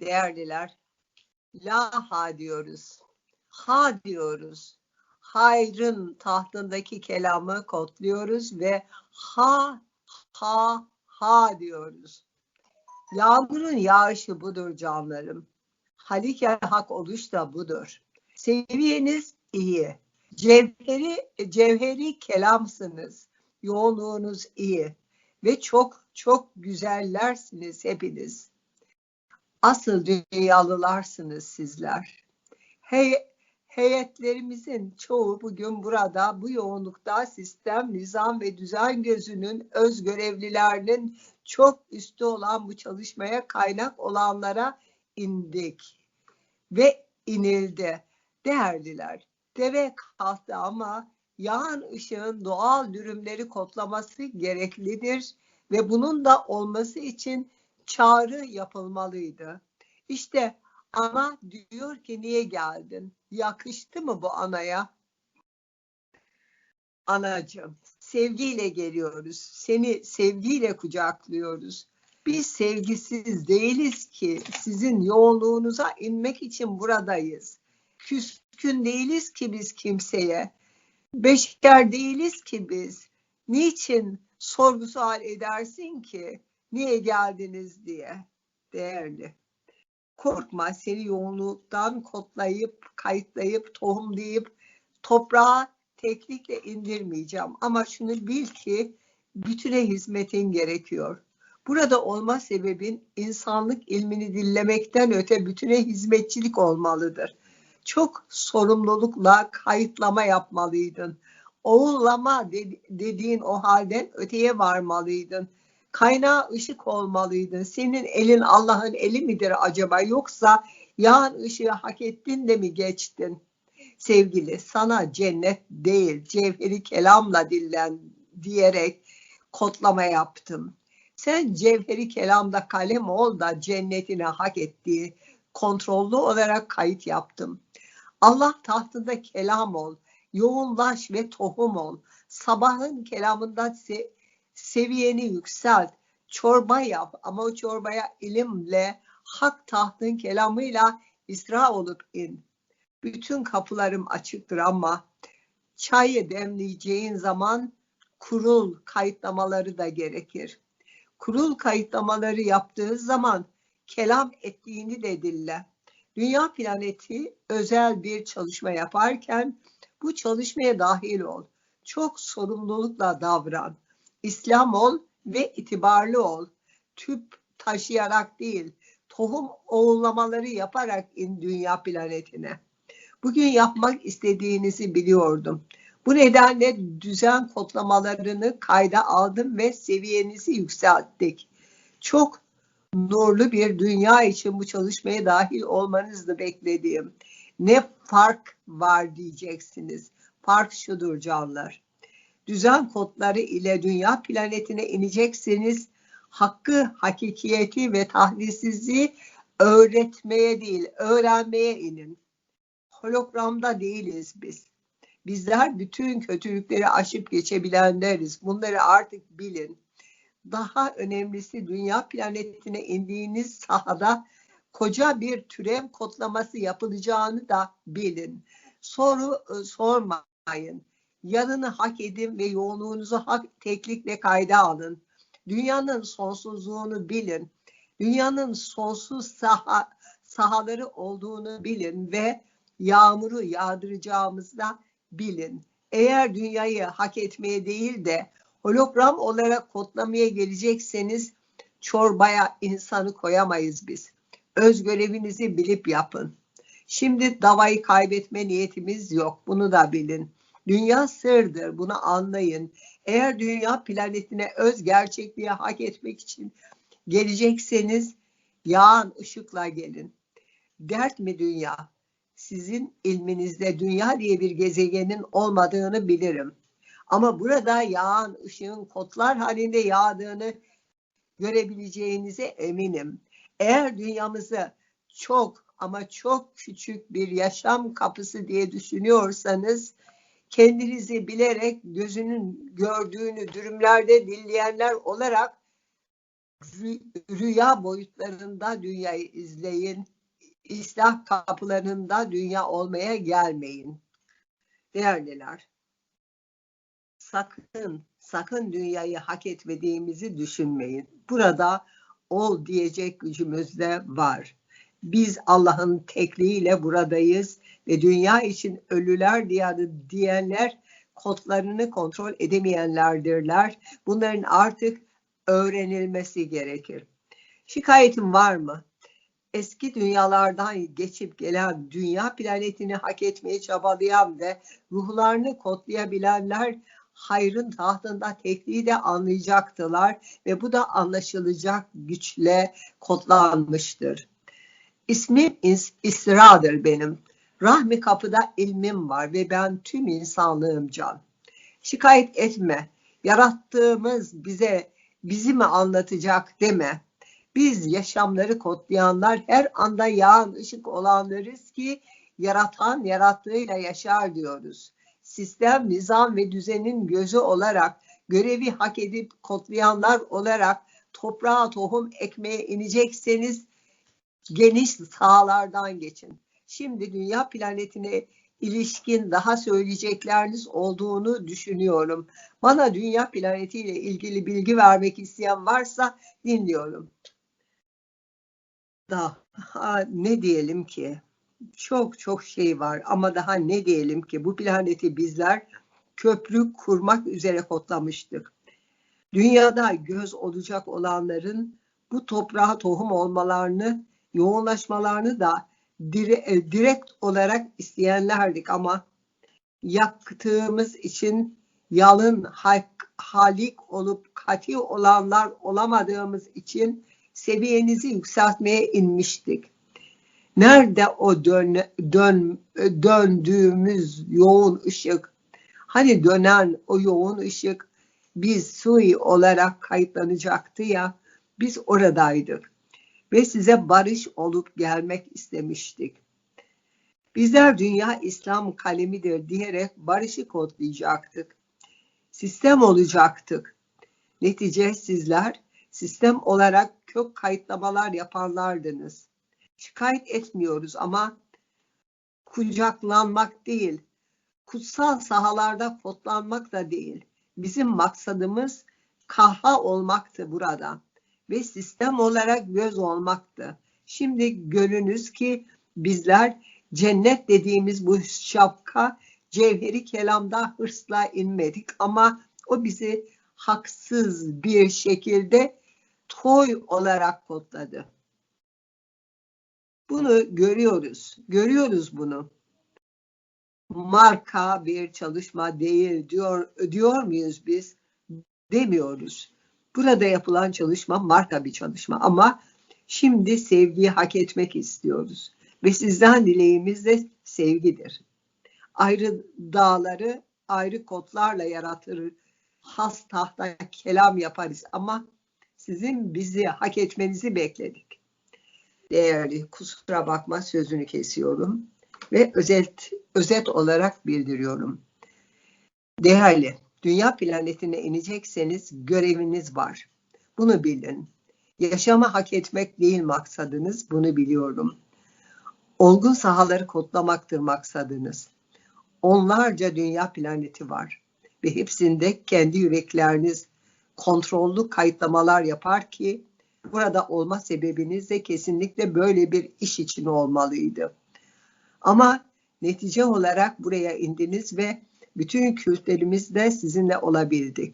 Değerliler, la ha diyoruz. Ha diyoruz. Hayrın tahtındaki kelamı kodluyoruz ve ha ha ha diyoruz. Yağmurun yağışı budur canlarım. Halike hak oluş da budur. Seviyeniz iyi. Cevheri, cevheri kelamsınız. Yoğunluğunuz iyi. Ve çok çok güzellersiniz hepiniz. Asıl dünyalılarsınız sizler. Hey, heyetlerimizin çoğu bugün burada bu yoğunlukta sistem, nizam ve düzen gözünün öz görevlilerinin çok üstü olan bu çalışmaya kaynak olanlara indik ve inildi. Değerliler, deve kalktı ama yağan ışığın doğal dürümleri kodlaması gereklidir ve bunun da olması için çağrı yapılmalıydı. İşte ana diyor ki niye geldin? Yakıştı mı bu anaya? Anacığım, sevgiyle geliyoruz. Seni sevgiyle kucaklıyoruz. Biz sevgisiz değiliz ki sizin yoğunluğunuza inmek için buradayız. Küskün değiliz ki biz kimseye. Beşer değiliz ki biz. Niçin sorgu sual edersin ki? Niye geldiniz diye. Değerli. Korkma seni yoğunluktan kodlayıp, kayıtlayıp, tohumlayıp toprağa teknikle indirmeyeceğim. Ama şunu bil ki bütüne hizmetin gerekiyor. Burada olma sebebin insanlık ilmini dinlemekten öte bütüne hizmetçilik olmalıdır. Çok sorumlulukla kayıtlama yapmalıydın. Oğullama dediğin o halden öteye varmalıydın. Kaynağı ışık olmalıydın. Senin elin Allah'ın eli midir acaba yoksa yağan ışığı hak ettin de mi geçtin? Sevgili sana cennet değil cevheri kelamla dillen diyerek kodlama yaptım. Sen cevheri kelamda kalem ol da cennetine hak ettiği kontrollü olarak kayıt yaptım. Allah tahtında kelam ol, yoğunlaş ve tohum ol. Sabahın kelamında se seviyeni yükselt, çorba yap ama o çorbaya ilimle, hak tahtın kelamıyla isra olup in. Bütün kapılarım açıktır ama çayı demleyeceğin zaman kurul kayıtlamaları da gerekir. Kurul kayıtlamaları yaptığı zaman kelam ettiğini de dille. Dünya planeti özel bir çalışma yaparken bu çalışmaya dahil ol. Çok sorumlulukla davran. İslam ol ve itibarlı ol. Tüp taşıyarak değil, tohum oğullamaları yaparak in dünya planetine. Bugün yapmak istediğinizi biliyordum. Bu nedenle düzen kodlamalarını kayda aldım ve seviyenizi yükselttik. Çok nurlu bir dünya için bu çalışmaya dahil olmanızı beklediğim. Ne fark var diyeceksiniz. Fark şudur canlar. Düzen kodları ile dünya planetine ineceksiniz. Hakkı, hakikiyeti ve tahlilsizliği öğretmeye değil, öğrenmeye inin. Hologramda değiliz biz. Bizler bütün kötülükleri aşıp geçebilenleriz. Bunları artık bilin. Daha önemlisi dünya planetine indiğiniz sahada koca bir türev kodlaması yapılacağını da bilin. Soru e, sormayın. Yanını hak edin ve yoğunluğunuzu hak teklikle kayda alın. Dünyanın sonsuzluğunu bilin. Dünyanın sonsuz saha, sahaları olduğunu bilin ve yağmuru yağdıracağımızda bilin. Eğer dünyayı hak etmeye değil de hologram olarak kodlamaya gelecekseniz çorbaya insanı koyamayız biz. Öz görevinizi bilip yapın. Şimdi davayı kaybetme niyetimiz yok. Bunu da bilin. Dünya sırdır. Bunu anlayın. Eğer dünya planetine öz gerçekliği hak etmek için gelecekseniz yağan ışıkla gelin. Dert mi dünya? sizin ilminizde dünya diye bir gezegenin olmadığını bilirim. Ama burada yağan ışığın kotlar halinde yağdığını görebileceğinize eminim. Eğer dünyamızı çok ama çok küçük bir yaşam kapısı diye düşünüyorsanız kendinizi bilerek gözünün gördüğünü dürümlerde dinleyenler olarak rüya boyutlarında dünyayı izleyin. İslah kapılarında dünya olmaya gelmeyin. Değerliler, sakın, sakın dünyayı hak etmediğimizi düşünmeyin. Burada ol diyecek gücümüz de var. Biz Allah'ın tekliğiyle buradayız ve dünya için ölüler diyarı diyenler kodlarını kontrol edemeyenlerdirler. Bunların artık öğrenilmesi gerekir. Şikayetin var mı? Eski dünyalardan geçip gelen dünya planetini hak etmeye çabalayan ve ruhlarını kodlayabilenler hayrın tahtında tekliği de anlayacaktılar ve bu da anlaşılacak güçle kodlanmıştır. İsmim İsra'dır benim. Rahmi kapıda ilmim var ve ben tüm insanlığım can. Şikayet etme. Yarattığımız bize bizi mi anlatacak deme. Biz yaşamları kodlayanlar her anda yağan ışık olanlarız ki yaratan yarattığıyla yaşar diyoruz. Sistem, nizam ve düzenin gözü olarak görevi hak edip kodlayanlar olarak toprağa tohum ekmeye inecekseniz geniş sahalardan geçin. Şimdi dünya planetine ilişkin daha söyleyecekleriniz olduğunu düşünüyorum. Bana dünya planetiyle ilgili bilgi vermek isteyen varsa dinliyorum. Daha ne diyelim ki? Çok çok şey var ama daha ne diyelim ki bu planeti bizler köprü kurmak üzere kodlamıştık. Dünyada göz olacak olanların bu toprağa tohum olmalarını, yoğunlaşmalarını da dire, direkt olarak isteyenlerdik ama yaktığımız için yalın halik olup kati olanlar olamadığımız için seviyenizi yükseltmeye inmiştik. Nerede o dön, dön, döndüğümüz yoğun ışık? Hani dönen o yoğun ışık biz sui olarak kayıtlanacaktı ya biz oradaydık ve size barış olup gelmek istemiştik. Bizler dünya İslam kalemidir diyerek barışı kodlayacaktık. Sistem olacaktık. Netice sizler sistem olarak kök kayıtlamalar yapanlardınız. Şikayet etmiyoruz ama kucaklanmak değil, kutsal sahalarda kodlanmak da değil. Bizim maksadımız kahva olmaktı burada ve sistem olarak göz olmaktı. Şimdi görünüz ki bizler cennet dediğimiz bu şapka cevheri kelamda hırsla inmedik ama o bizi haksız bir şekilde toy olarak kodladı. Bunu görüyoruz. Görüyoruz bunu. Marka bir çalışma değil diyor diyor muyuz biz? Demiyoruz. Burada yapılan çalışma marka bir çalışma ama şimdi sevgiyi hak etmek istiyoruz. Ve sizden dileğimiz de sevgidir. Ayrı dağları ayrı kodlarla yaratır, has tahta kelam yaparız ama sizin bizi hak etmenizi bekledik. Değerli kusura bakma sözünü kesiyorum ve özet, özet olarak bildiriyorum. Değerli dünya planetine inecekseniz göreviniz var. Bunu bilin. Yaşama hak etmek değil maksadınız, bunu biliyorum. Olgun sahaları kodlamaktır maksadınız. Onlarca dünya planeti var ve hepsinde kendi yürekleriniz kontrollü kayıtlamalar yapar ki burada olma sebebiniz de kesinlikle böyle bir iş için olmalıydı. Ama netice olarak buraya indiniz ve bütün kültlerimiz de sizinle olabildik.